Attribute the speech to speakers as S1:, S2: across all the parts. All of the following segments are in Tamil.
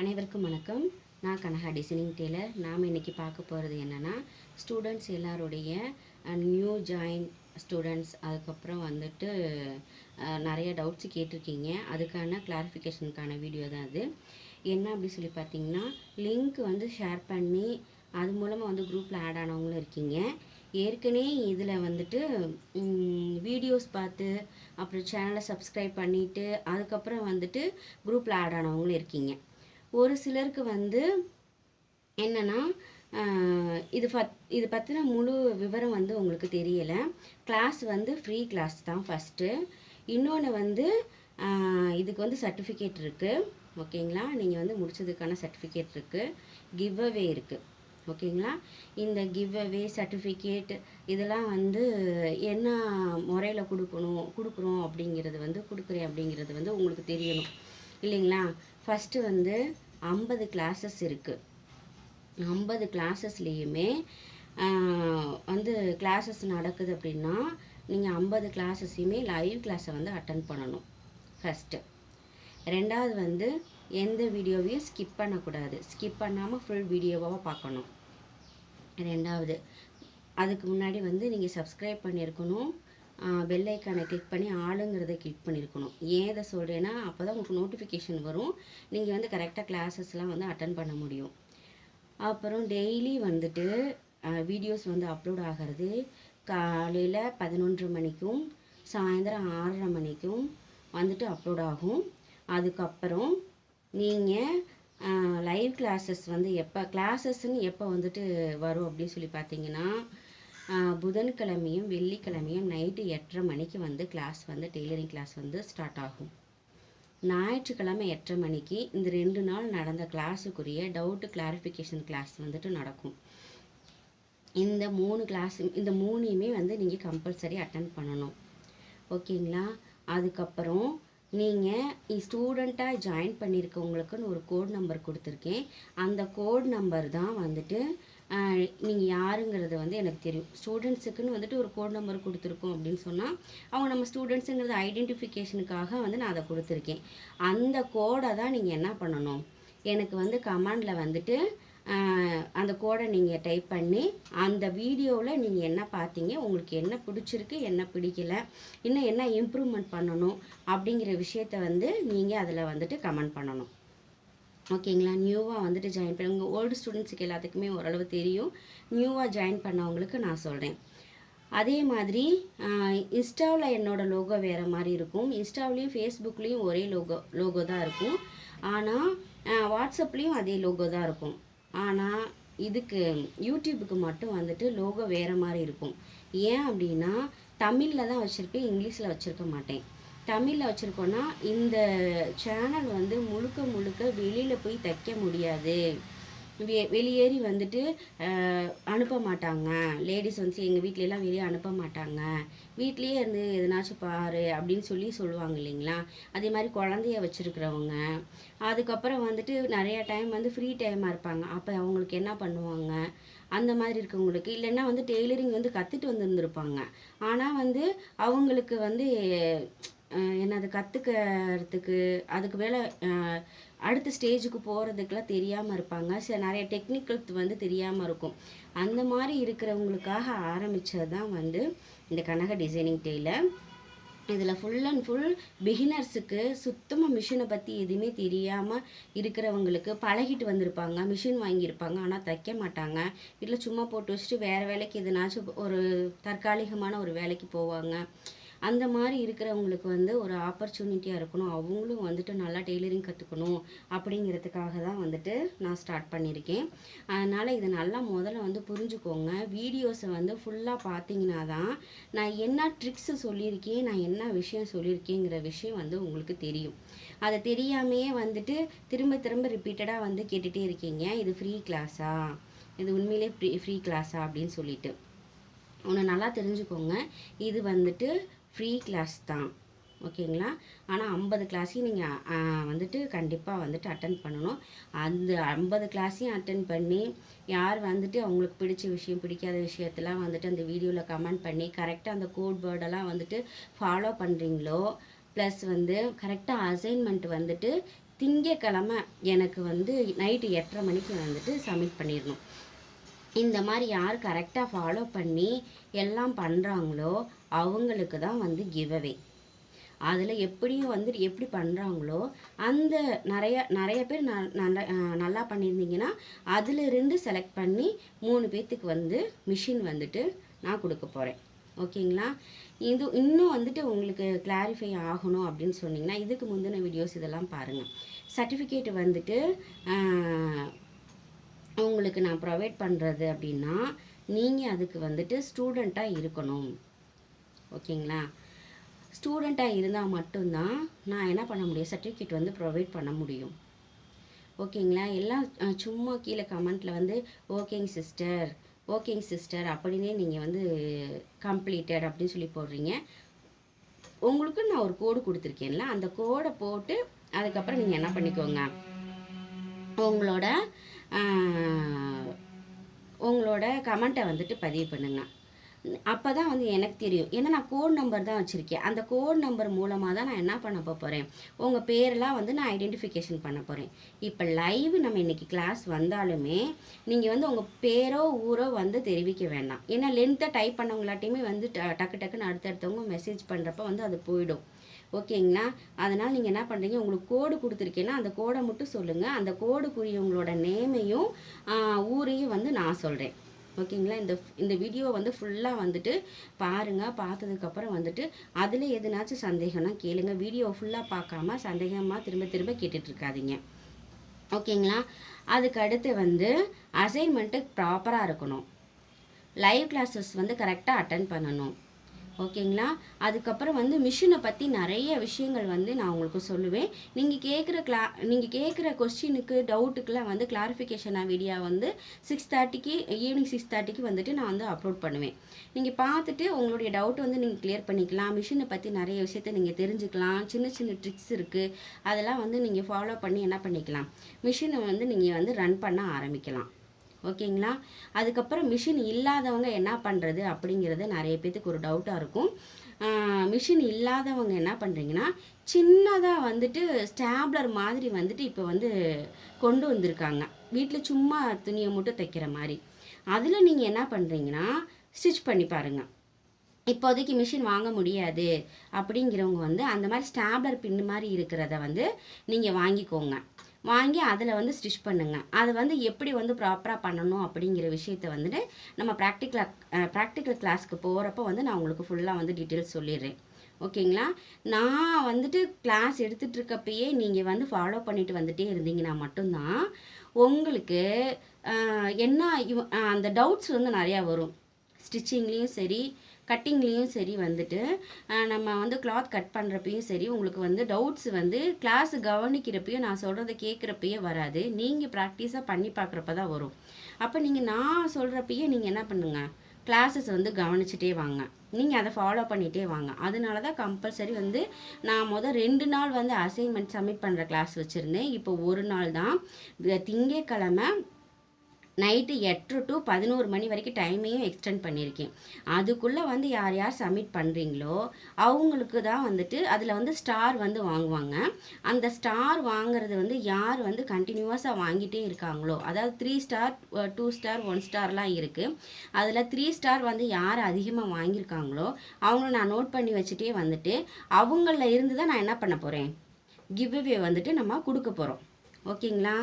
S1: அனைவருக்கும் வணக்கம். நான் கனகா டிசைனிங் டெய்லர் நாம் இன்றைக்கி பார்க்க போகிறது என்னென்னா ஸ்டூடெண்ட்ஸ் எல்லாருடைய நியூ ஜாயின் ஸ்டூடெண்ட்ஸ் அதுக்கப்புறம் வந்துட்டு நிறைய டவுட்ஸ் கேட்டிருக்கீங்க. அதுக்கான கிளாரிஃபிகேஷனுக்கான வீடியோ தான் அது. என்ன அப்படி சொல்லி பார்த்தீங்கன்னா லிங்க் வந்து ஷேர் பண்ணி அது மூலமாக வந்து குரூப்பில் ஆட் ஆனவங்களும் இருக்கீங்க. ஏற்கனவே இதில் வந்துட்டு வீடியோஸ் பார்த்து அப்புறம் சேனலை சப்ஸ்கிரைப் பண்ணிவிட்டு அதுக்கப்புறம் வந்துட்டு குரூப்பில் ஆட் ஆனவங்களும் இருக்கீங்க. ஒரு சிலருக்கு வந்து என்னென்னா இது பத் இது பற்றின முழு விவரம் வந்து உங்களுக்கு தெரியலை. கிளாஸ் வந்து ஃப்ரீ கிளாஸ் தான் ஃபஸ்ட்டு இன்னொன்று வந்து இதுக்கு வந்து சர்டிஃபிகேட் இருக்குது ஓகேங்களா நீங்கள் வந்து முடிச்சதுக்கான சர்டிஃபிகேட் இருக்குது கிவ் அவே இருக்குது ஓகேங்களா இந்த கிவ் அவே சர்டிஃபிகேட் இதெல்லாம் வந்து என்ன முறையில் கொடுக்கணும் கொடுக்குறோம் அப்படிங்கிறது வந்து கொடுக்குறேன் அப்படிங்கிறது வந்து உங்களுக்கு தெரியணும். இல்லைங்களா? ஃபஸ்ட்டு வந்து ஐம்பது கிளாஸஸ் இருக்குது ஐம்பது கிளாஸஸ்லேயுமே வந்து கிளாஸஸ் நடக்குது அப்படின்னா நீங்கள் ஐம்பது கிளாஸஸையுமே லைவ் கிளாஸை வந்து அட்டன் பண்ணணும். ஃபஸ்ட்டு ரெண்டாவது வந்து எந்த வீடியோவையும் ஸ்கிப் பண்ணக்கூடாது. ஸ்கிப் பண்ணாமல் ஃபுல் வீடியோவாக பார்க்கணும். ரெண்டாவது. அதுக்கு முன்னாடி வந்து நீங்கள் சப்ஸ்கிரைப் பண்ணியிருக்கணும். பெல்லைக்கானை கிளிக் பண்ணி ஆளுங்கிறத கிளிக் பண்ணியிருக்கணும் ஏன் இதை சொல்கிறேன்னா அப்போ தான் உங்களுக்கு நோட்டிஃபிகேஷன் வரும். நீங்கள் வந்து கரெக்டாக கிளாஸஸ்லாம் வந்து அட்டன் பண்ண முடியும். அப்புறம் டெய்லி வந்துட்டு வீடியோஸ் வந்து அப்லோட் ஆகிறது காலையில் பதினொன்று மணிக்கும் சாயந்தரம் ஆறரை மணிக்கும் வந்துட்டு அப்லோட் ஆகும். அதுக்கப்புறம் நீங்கள் லைவ் கிளாஸஸ் வந்து எப்போ கிளாஸஸ்ன்னு எப்போ வந்துட்டு வரும் அப்படின்னு சொல்லி பார்த்தீங்கன்னா புதன்கிழமையும் வெள்ளிக்கிழமையும் நைட்டு எட்டரை மணிக்கு வந்து கிளாஸ் வந்து டெய்லரிங் கிளாஸ் வந்து ஸ்டார்ட் ஆகும். ஞாயிற்றுக்கிழமை எட்டரை மணிக்கு இந்த ரெண்டு நாள் நடந்த கிளாஸுக்குரிய டவுட்டு கிளாரிஃபிகேஷன் கிளாஸ் வந்துட்டு நடக்கும். இந்த மூணு கிளாஸ் இந்த மூணையுமே வந்து நீங்கள் கம்பல்சரி அட்டன் பண்ணணும். ஓகேங்களா? அதுக்கப்புறம் நீங்கள் ஸ்டூடெண்ட்டாக ஜாயின் பண்ணியிருக்கவங்களுக்குன்னு ஒரு கோட் நம்பர் கொடுத்துருக்கேன். அந்த கோட் நம்பர் தான் வந்துட்டு நீங்கள் யாருங்கிறது வந்து எனக்கு தெரியும். ஸ்டூடெண்ட்ஸுக்குன்னு வந்துட்டு ஒரு கோட் நம்பர் கொடுத்துருக்கோம் அப்படின்னு சொன்னால் அவங்க நம்ம ஸ்டூடெண்ட்ஸுங்கிறது ஐடென்டிஃபிகேஷனுக்காக வந்து நான் அதை கொடுத்துருக்கேன். அந்த கோடை தான் நீங்கள் என்ன பண்ணணும்? எனக்கு வந்து கமாண்டில் வந்துட்டு அந்த கோடை நீங்கள் டைப் பண்ணி அந்த வீடியோவில் நீங்கள் என்ன பார்த்தீங்க? உங்களுக்கு என்ன பிடிச்சிருக்கு? என்ன பிடிக்கல? இன்னும் என்ன இம்ப்ரூவ்மெண்ட் பண்ணணும்? அப்படிங்கிற விஷயத்த வந்து நீங்கள் அதில் வந்துட்டு கமெண்ட் பண்ணணும். ஓகேங்களா? நியூவாக வந்துட்டு ஜாயின் பண்ணி உங்கள் ஓல்டு ஸ்டூடெண்ட்ஸுக்கு எல்லாத்துக்குமே ஓரளவு தெரியும். நியூவாக ஜாயின் பண்ணவங்களுக்கு நான் சொல்கிறேன் அதே மாதிரி இன்ஸ்டாவில் என்னோடய லோகோ வேறு மாதிரி இருக்கும். இன்ஸ்டாவிலையும் ஃபேஸ்புக்லேயும் ஒரே லோகோ லோகோ தான் இருக்கும். ஆனால் வாட்ஸ்அப்லேயும் அதே லோகோ தான் இருக்கும். ஆனால் இதுக்கு யூடியூபுக்கு மட்டும் வந்துட்டு லோகோ வேறு மாதிரி இருக்கும். ஏன் அப்படின்னா தமிழில் தான் வச்சுருப்பேன் இங்கிலீஷில் வச்சுருக்க மாட்டேன். தமிழில் வச்சுருக்கோன்னா இந்த சேனல் வந்து முழுக்க முழுக்க வெளியில் போய் தைக்க முடியாது. வெ வெளியேறி வந்துட்டு அனுப்ப மாட்டாங்க. லேடிஸ் வந்து எங்கள் வீட்லலாம் வெளியே அனுப்ப மாட்டாங்க. வீட்லேயே இருந்து எதனாச்சும் பாரு அப்படின்னு சொல்லி சொல்லுவாங்க இல்லைங்களா? அதே மாதிரி குழந்தைய வச்சுருக்கிறவங்க. அதுக்கப்புறம் வந்துட்டு நிறையா டைம் வந்து ஃப்ரீ டைமாக இருப்பாங்க. அப்போ அவங்களுக்கு என்ன பண்ணுவாங்க? அந்த மாதிரி இருக்கவங்களுக்கு. இல்லைன்னா வந்து டெய்லரிங் வந்து கற்றுட்டு வந்துருந்துருப்பாங்க. ஆனால் வந்து அவங்களுக்கு வந்து என்னது கற்றுக்கிறதுக்கு அதுக்கு மேலே அடுத்த ஸ்டேஜுக்கு போகிறதுக்கெலாம் தெரியாமல் இருப்பாங்க. சில நிறைய டெக்னிக்கல் வந்து தெரியாமல் இருக்கும். அந்த மாதிரி இருக்கிறவங்களுக்காக ஆரம்பித்தது தான் வந்து இந்த கனக டிசைனிங் டெய்லர் இதில் ஃபுல் அண்ட் ஃபுல் பிகினர்ஸுக்கு சுத்தமாக மிஷினை பற்றி எதுவுமே தெரியாமல் இருக்கிறவங்களுக்கு பழகிட்டு வந்திருப்பாங்க. மிஷின் வாங்கியிருப்பாங்க. ஆனால் தைக்க மாட்டாங்க. வீட்டில் சும்மா போட்டு வச்சுட்டு வேறு வேலைக்கு எதுனாச்சும் ஒரு தற்காலிகமான ஒரு வேலைக்கு போவாங்க. அந்த மாதிரி இருக்கிறவங்களுக்கு வந்து ஒரு ஆப்பர்ச்சுனிட்டியாக இருக்கணும். அவங்களும் வந்துட்டு நல்லா டெய்லரிங் கற்றுக்கணும் அப்படிங்கிறதுக்காக தான் வந்துட்டு நான் ஸ்டார்ட் பண்ணியிருக்கேன். அதனால் இதை நல்லா முதல்ல வந்து புரிஞ்சுக்கோங்க. வீடியோஸை வந்து ஃபுல்லாக பார்த்தீங்கன்னா தான் நான் என்ன ட்ரிக்ஸு சொல்லியிருக்கேன் நான் என்ன விஷயம் சொல்லியிருக்கேங்கிற விஷயம் வந்து உங்களுக்கு தெரியும். அதை தெரியாமையே வந்துட்டு திரும்ப திரும்ப ரிப்பீட்டடாக வந்து கேட்டுகிட்டே இருக்கீங்க. இது ஃப்ரீ கிளாஸா இது உண்மையிலே ஃப்ரீ ஃப்ரீ கிளாஸா அப்படின்னு சொல்லிட்டு. ஒன்று நல்லா தெரிஞ்சுக்கோங்க. இது வந்துட்டு ஃப்ரீ கிளாஸ் தான். ஓகேங்களா? ஆனால் ஐம்பது கிளாஸையும் நீங்கள் வந்துட்டு கண்டிப்பாக வந்துட்டு அட்டன் பண்ணணும். அந்த ஐம்பது கிளாஸையும் அட்டன் பண்ணி யார் வந்துட்டு அவங்களுக்கு பிடிச்ச விஷயம் பிடிக்காத விஷயத்தெல்லாம் வந்துட்டு அந்த வீடியோவில் கமெண்ட் பண்ணி கரெக்டாக அந்த கோட் வேர்டெல்லாம் வந்துட்டு ஃபாலோ பண்ணுறீங்களோ ப்ளஸ் வந்து கரெக்டாக அசைன்மெண்ட் வந்துட்டு திங்கக்கிழமை எனக்கு வந்து நைட்டு எட்டரை மணிக்கு வந்துட்டு சப்மிட் பண்ணிடணும். இந்த மாதிரி யார் கரெக்டாக ஃபாலோ பண்ணி எல்லாம் பண்ணுறாங்களோ அவங்களுக்கு தான் வந்து கிவ்அவே அதில் எப்படியும் வந்து எப்படி பண்ணுறாங்களோ அந்த நிறைய நிறைய பேர் ந நல்ல நல்லா பண்ணியிருந்தீங்கன்னா அதிலிருந்து செலக்ட் பண்ணி மூணு பேர்த்துக்கு வந்து மிஷின் வந்துட்டு நான் கொடுக்க போகிறேன் ஓகேங்களா? இது இன்னும் வந்துட்டு உங்களுக்கு கிளாரிஃபை ஆகணும் அப்படின்னு சொன்னிங்கன்னா இதுக்கு முந்தின வீடியோஸ் இதெல்லாம் பாருங்கள் சர்டிஃபிகேட் வந்துட்டு உங்களுக்கு நான் ப்ரொவைட் பண்ணுறது அப்படின்னா நீங்கள் அதுக்கு வந்துட்டு ஸ்டூடெண்ட்டாக இருக்கணும். ஓகேங்களா? ஸ்டூடெண்ட்டாக இருந்தால் மட்டும்தான் நான் என்ன பண்ண முடியும்? சர்டிஃபிகேட் வந்து ப்ரொவைட் பண்ண முடியும். ஓகேங்களா? எல்லாம் சும்மா கீழே கமெண்ட்டில் வந்து ஓகேங்க சிஸ்டர் ஓகேங்க சிஸ்டர் அப்படின்னே நீங்கள் வந்து கம்ப்ளீட்டட் அப்படின்னு சொல்லி போடுறீங்க. உங்களுக்கு நான் ஒரு கோடு கொடுத்துருக்கேன்ல அந்த கோடை போட்டு அதுக்கப்புறம் நீங்கள் என்ன பண்ணிக்கோங்க? உங்களோட உங்களோட கமெண்ட்டை வந்துட்டு பதிவு பண்ணுங்கள் அப்போ தான் வந்து எனக்கு தெரியும். ஏன்னா நான் கோட் நம்பர் தான் வச்சுருக்கேன். அந்த கோட் நம்பர் மூலமாக தான் நான் என்ன பண்ண போகிறேன் உங்கள் பேரெல்லாம் வந்து நான் ஐடென்டிஃபிகேஷன் பண்ண போகிறேன் இப்போ லைவ் நம்ம இன்றைக்கி கிளாஸ் வந்தாலுமே நீங்கள் வந்து உங்கள் பேரோ ஊரோ வந்து தெரிவிக்க வேண்டாம். ஏன்னா லென்த்தை டைப் பண்ணவங்களாட்டையுமே வந்து ட- டக்கு டக்குன்னு அடுத்தடுத்தவங்க மெசேஜ் பண்ணுறப்ப வந்து அது போயிடும். ஓகேங்களா? அதனால் நீங்கள் என்ன பண்ணுறீங்க உங்களுக்கு கோடு கொடுத்துருக்கேன்னா அந்த கோடை மட்டும் சொல்லுங்கள் அந்த கோடுக்குரியவங்களோட நேமையும் ஊரையும் வந்து நான் சொல்கிறேன் ஓகேங்களா? இந்த இந்த வீடியோ வந்து ஃபுல்லாக வந்துட்டு பாருங்கள் பார்த்ததுக்கப்புறம் வந்துட்டு அதில் எதுனாச்சும் சந்தேகம்னா கேளுங்க. வீடியோ ஃபுல்லாக பார்க்காம சந்தேகமாக திரும்ப திரும்ப கேட்டுட்ருக்காதீங்க. ஓகேங்களா? அதுக்கு அடுத்து வந்து அசைன்மெண்ட்டு ப்ராப்பராக இருக்கணும். லைவ் கிளாஸஸ் வந்து கரெக்டாக அட்டன் பண்ணணும். ஓகேங்களா? அதுக்கப்புறம் வந்து மிஷினை பற்றி நிறைய விஷயங்கள் வந்து நான் உங்களுக்கு சொல்லுவேன். நீங்கள் கேட்குற கிளா நீங்கள் கேட்குற கொஸ்டினுக்கு டவுட்டுக்கெலாம் வந்து கிளாரிஃபிகேஷன் வீடியோ வந்து சிக்ஸ் தேர்ட்டிக்கு ஈவினிங் சிக்ஸ் தேர்ட்டிக்கு வந்துட்டு நான் வந்து அப்லோட் பண்ணுவேன். நீங்கள் பார்த்துட்டு உங்களுடைய டவுட் வந்து நீங்கள் கிளியர் பண்ணிக்கலாம். மிஷினை பற்றி நிறைய விஷயத்த நீங்கள் தெரிஞ்சுக்கலாம். சின்ன சின்ன ட்ரிக்ஸ் இருக்குது அதெல்லாம் வந்து நீங்கள் ஃபாலோ பண்ணி என்ன பண்ணிக்கலாம்? மிஷினை வந்து நீங்கள் வந்து ரன் பண்ண ஆரம்பிக்கலாம். ஓகேங்களா? அதுக்கப்புறம் மிஷின் இல்லாதவங்க என்ன பண்ணுறது அப்படிங்கிறது நிறைய பேத்துக்கு ஒரு டவுட்டாக இருக்கும். மிஷின் இல்லாதவங்க என்ன பண்ணுறீங்கன்னா சின்னதாக வந்துட்டு ஸ்டாப்லர் மாதிரி வந்துட்டு இப்போ வந்து கொண்டு வந்திருக்காங்க. வீட்டில் சும்மா துணியை மட்டும் தைக்கிற மாதிரி. அதில் நீங்கள் என்ன பண்ணுறீங்கன்னா ஸ்டிச் பண்ணி பாருங்கள் இப்போதைக்கு மிஷின் வாங்க முடியாது அப்படிங்கிறவங்க வந்து அந்த மாதிரி ஸ்டாப்லர் பின் மாதிரி இருக்கிறத வந்து நீங்கள் வாங்கிக்கோங்க. வாங்கி அதில் வந்து ஸ்டிச் பண்ணுங்கள் அதை வந்து எப்படி வந்து ப்ராப்பராக பண்ணணும் அப்படிங்கிற விஷயத்த வந்துட்டு நம்ம ப்ராக்டிக்கலாக ப்ராக்டிக்கல் கிளாஸ்க்கு போகிறப்ப வந்து நான் உங்களுக்கு ஃபுல்லாக வந்து டீட்டெயில்ஸ் சொல்லிடுறேன். ஓகேங்களா? நான் வந்துட்டு கிளாஸ் எடுத்துகிட்டு இருக்கப்பயே நீங்கள் வந்து ஃபாலோ பண்ணிட்டு வந்துட்டே இருந்தீங்கன்னா மட்டும்தான் உங்களுக்கு என்ன இவ- அந்த டவுட்ஸ் வந்து நிறையா வரும். ஸ்டிச்சிங்லேயும் சரி கட்டிங்லேயும் சரி வந்துட்டு நம்ம வந்து கிளாத் கட் பண்ணுறப்பையும் சரி உங்களுக்கு வந்து டவுட்ஸ் வந்து கிளாஸ் கவனிக்கிறப்பையும் நான் சொல்கிறத கேட்குறப்பயே வராது. நீங்கள் ப்ராக்டிஸாக பண்ணி பார்க்குறப்ப தான் வரும். அப்போ நீங்கள் நான் சொல்கிறப்பயே நீங்கள் என்ன பண்ணுங்கள் கிளாஸஸ் வந்து கவனிச்சுட்டே வாங்க. நீங்கள் அதை ஃபாலோ பண்ணிகிட்டே வாங்க. அதனால தான் கம்பல்சரி வந்து நான் முதல் ரெண்டு நாள் வந்து அசைன்மெண்ட் சப்மிட் பண்ணுற கிளாஸ் வச்சுருந்தேன். இப்போ ஒரு நாள் தான். திங்கக்கிழமை நைட்டு எட்டு டு பதினோரு மணி வரைக்கும் டைமையும் எக்ஸ்டெண்ட் பண்ணியிருக்கேன். அதுக்குள்ளே வந்து யார் யார் சப்மிட் பண்ணுறீங்களோ அவங்களுக்கு தான் வந்துட்டு அதில் வந்து ஸ்டார் வந்து வாங்குவாங்க. அந்த ஸ்டார் வாங்குறது வந்து யார் வந்து கண்டினியூஸாக வாங்கிட்டே இருக்காங்களோ அதாவது three star two star one ஸ்டார்லாம் இருக்குது அதில் த்ரீ ஸ்டார் வந்து யார் அதிகமாக வாங்கியிருக்காங்களோ அவங்கள நான் நோட் பண்ணி வச்சுட்டே வந்துட்டு அவங்களில் இருந்து தான் நான் என்ன பண்ண போகிறேன் கிவ்அவே வந்துட்டு நம்ம கொடுக்க போகிறோம் ஓகேங்களா?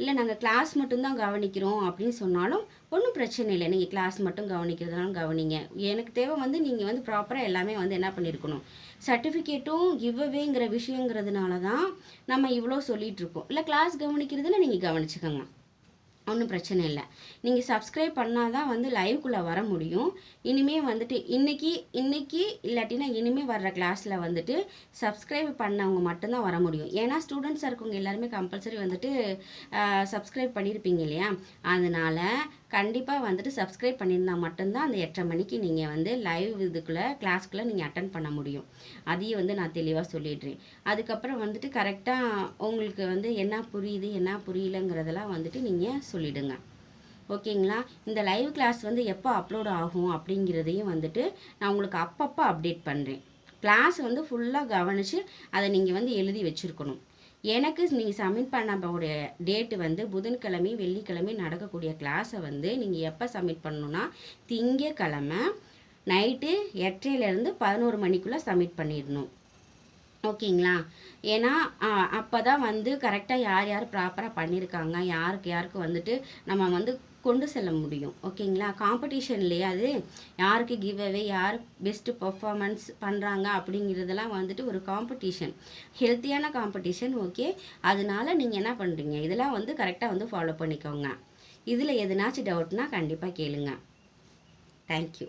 S1: இல்லை நாங்கள் கிளாஸ் மட்டும்தான் கவனிக்கிறோம் அப்படின்னு சொன்னாலும் ஒன்றும் பிரச்சனை இல்லை. நீங்கள் கிளாஸ் மட்டும் கவனிக்கிறதுனாலும் கவனிங்க. எனக்கு தேவை வந்து நீங்கள் வந்து ப்ராப்பராக எல்லாமே வந்து என்ன பண்ணியிருக்கணும் சர்டிஃபிகேட்டும் கிவ்அவேங்கிற விஷயங்கிறதுனால தான் நம்ம இவ்வளோ சொல்லிகிட்ருக்கோம் இல்லை கிளாஸ் கவனிக்கிறதுல நீங்கள் கவனிச்சுக்கோங்க. ஒன்றும் பிரச்சனை இல்லை. நீங்கள் சப்ஸ்கிரைப் பண்ணால் தான் வந்து லைவுக்குள்ளே வர முடியும். இனிமேல் வந்துட்டு இன்றைக்கி இன்றைக்கி இல்லாட்டினா இனிமேல் வர்ற கிளாஸில் வந்துட்டு சப்ஸ்கிரைப் பண்ணவங்க மட்டும்தான் வர முடியும். ஏன்னா ஸ்டூடெண்ட்ஸாக இருக்கவங்க எல்லாருமே கம்பல்சரி வந்துட்டு சப்ஸ்கிரைப் பண்ணியிருப்பீங்க இல்லையா? அதனால் கண்டிப்பாக வந்துட்டு சப்ஸ்கிரைப் பண்ணியிருந்தா மட்டும்தான் அந்த எட்டரை மணிக்கு நீங்கள் வந்து லைவ் இதுக்குள்ளே கிளாஸ்க்குள்ளே நீங்கள் அட்டன் பண்ண முடியும். அதையும் வந்து நான் தெளிவாக சொல்லிடுறேன். அதுக்கப்புறம் வந்துட்டு கரெக்டாக உங்களுக்கு வந்து என்ன புரியுது என்ன புரியலங்கிறதெல்லாம் வந்துட்டு நீங்கள் சொல்லிவிடுங்க ஓகேங்களா? இந்த லைவ் கிளாஸ் வந்து எப்போ அப்லோட் ஆகும் அப்படிங்கிறதையும் வந்துட்டு நான் உங்களுக்கு அப்பப்போ அப்டேட் பண்ணுறேன் கிளாஸ் வந்து ஃபுல்லாக கவனித்து அதை நீங்கள் வந்து எழுதி வச்சுருக்கணும். எனக்கு நீங்கள் சப்மிட் பண்ணக்கூடிய டேட்டு வந்து புதன்கிழமை வெள்ளிக்கிழமை நடக்கக்கூடிய கிளாஸை வந்து நீங்கள் எப்போ சப்மிட் பண்ணணுன்னா திங்கக்கிழமை நைட்டு எட்டரையிலேருந்து பதினோரு மணிக்குள்ளே சப்மிட் பண்ணிடணும். ஓகேங்களா? ஏன்னா அப்போ தான் வந்து கரெக்டாக யார் யார் ப்ராப்பராக பண்ணியிருக்காங்க யாருக்கு யாருக்கு வந்துட்டு நம்ம வந்து கொண்டு செல்ல முடியும். ஓகேங்களா? காம்படிஷன் இல்லையா அது? யாருக்கு கிவ் அவே யார் பெஸ்ட்டு பர்ஃபார்மன்ஸ் பண்ணுறாங்க அப்படிங்கிறதெல்லாம் வந்துட்டு ஒரு காம்படிஷன் ஹெல்த்தியான காம்படிஷன் ஓகே அதனால நீங்கள் என்ன பண்ணுறீங்க இதெல்லாம் வந்து கரெக்டாக வந்து ஃபாலோ பண்ணிக்கோங்க. இதில் எதுனாச்சும் டவுட்னா கண்டிப்பாக கேளுங்க. தேங்க்யூ